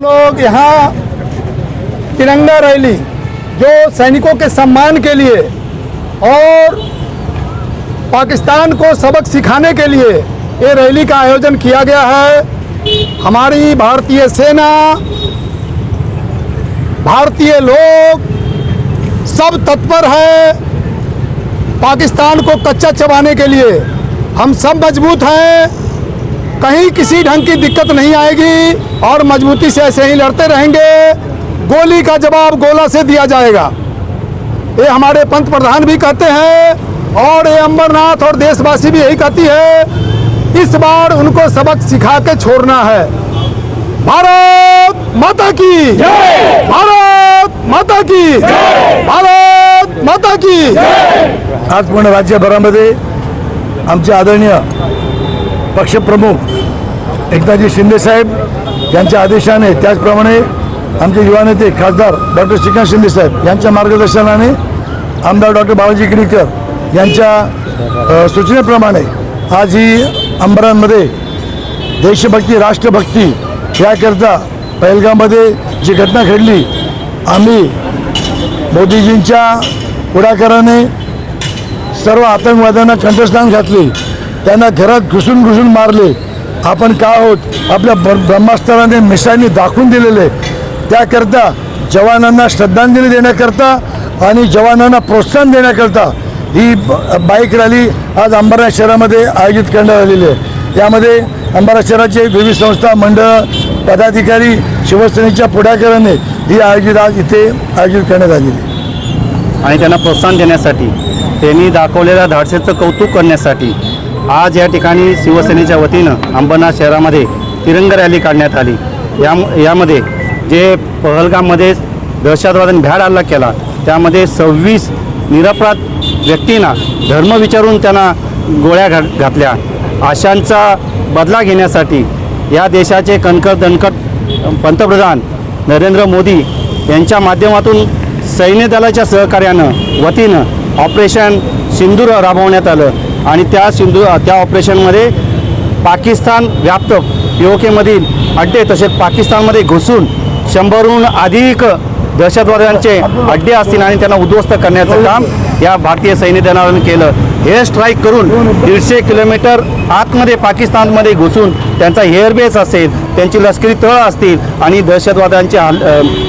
लोग यहाँ तिरंगा रैली जो सैनिकों के सम्मान के लिए और पाकिस्तान को सबक सिखाने के लिए ये रैली का आयोजन किया गया है। हमारी भारतीय सेना, भारतीय लोग सब तत्पर है। पाकिस्तान को कच्चा चबाने के लिए हम सब मज़बूत हैं। कहीं किसी ढंग की दिक्कत नहीं आएगी और मजबूती से ऐसे ही लड़ते रहेंगे। गोली का जवाब गोला से दिया जाएगा। ये हमारे पंत प्रधान भी कहते हैं और ये अमरनाथ और देशवासी भी यही कहती है, इस बार उनको सबक सिखा के छोड़ना है। भारत माता की। भारत माता की। भारत माता की। आज पूर्ण राज्यभरामध्ये आमचे आदरणीय पक्षप्रमुख एकनाथजी शिंदेसाहेब यांच्या आदेशाने त्याचप्रमाणे आमचे युवा नेते खासदार डॉक्टर श्रीकांत शिंदेसाहेब यांच्या मार्गदर्शनाने आमदार डॉक्टर बालाजी किडीकर यांच्या सूचनेप्रमाणे आज ही अंबरांमध्ये देशभक्ती राष्ट्रभक्ती याकरता पहलगामध्ये जी घटना घडली आम्ही मोदीजींच्या पुढाकाराने सर्व आतंकवाद्यांना कंठस्थान घातले. त्यांना घरात घुसून घुसून मारले. आपण का आहोत? आपल्या ब्रह्मास्त्राने मिसाईलनी दाखवून दिलेले. त्याकरता जवानांना श्रद्धांजली देण्याकरता आणि जवानांना प्रोत्साहन देण्याकरता ही बाईक रॅली आज अंबरनाथ शहरामध्ये आयोजित करण्यात आलेली आहे. यामध्ये अंबरनाथ शहराचे विविध संस्था मंडळ पदाधिकारी शिवसेनेच्या पुढाकाराने ही आयोजित आज इथे आयोजित करण्यात आलेली आणि त्यांना प्रोत्साहन देण्यासाठी त्यांनी दाखवलेल्या धाडसेचं कौतुक करण्यासाठी आज या ठिकाणी शिवसेनेच्या वतीनं अंबरनाथ शहरामध्ये तिरंग रॅली काढण्यात आली. या यामध्ये जे पहलगाममध्ये दहशतवाद्यांनी भ्याड हल्ला केला त्यामध्ये सव्वीस निरपराध व्यक्तींना धर्म विचारून त्यांना गोळ्या घा घातल्या. आशांचा बदला घेण्यासाठी या देशाचे कणकट दणकट पंतप्रधान नरेंद्र मोदी यांच्या माध्यमातून सैन्य दलाच्या सहकार्यानं वतीनं ऑपरेशन सिंदूर राबवण्यात आलं. आणि त्या सिंधू त्या ऑपरेशनमध्ये पाकिस्तान व्याप्त पी ओ केमधील अड्डे तसेच पाकिस्तानमध्ये घुसून शंभरहून अधिक दहशतवाद्यांचे अड्डे असतील आणि त्यांना उद्ध्वस्त करण्याचं काम या भारतीय सैन्य दलानं केलं. एअर स्ट्राईक करून दीडशे किलोमीटर आतमध्ये पाकिस्तानमध्ये घुसून त्यांचा एअरबेस असेल त्यांची लष्करी तळं असतील आणि दहशतवाद्यांचे हल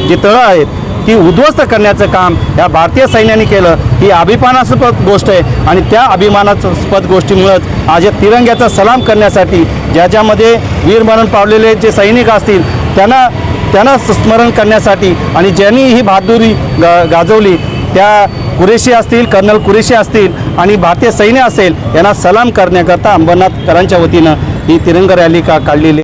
जी तळं आहेत ती उद्ध्वस्त करण्याचं काम या भारतीय सैन्याने केलं. ही अभिमानास्पद गोष्ट आहे आणि त्या अभिमानास्पद गोष्टीमुळंच आज या तिरंग्याचा सलाम करण्यासाठी ज्याच्यामध्ये वीरमरण पावलेले जे सैनिक असतील त्यांना त्यांना स्मरण करण्यासाठी आणि ज्यांनी ही बहादुरी गा गाजवली त्या कुरेशी असतील कर्नल कुरेशी असतील आणि भारतीय सैन्य असेल यांना सलाम करण्याकरता अंबरनाथकरांच्या वतीनं ही तिरंगा रॅली का काढलेली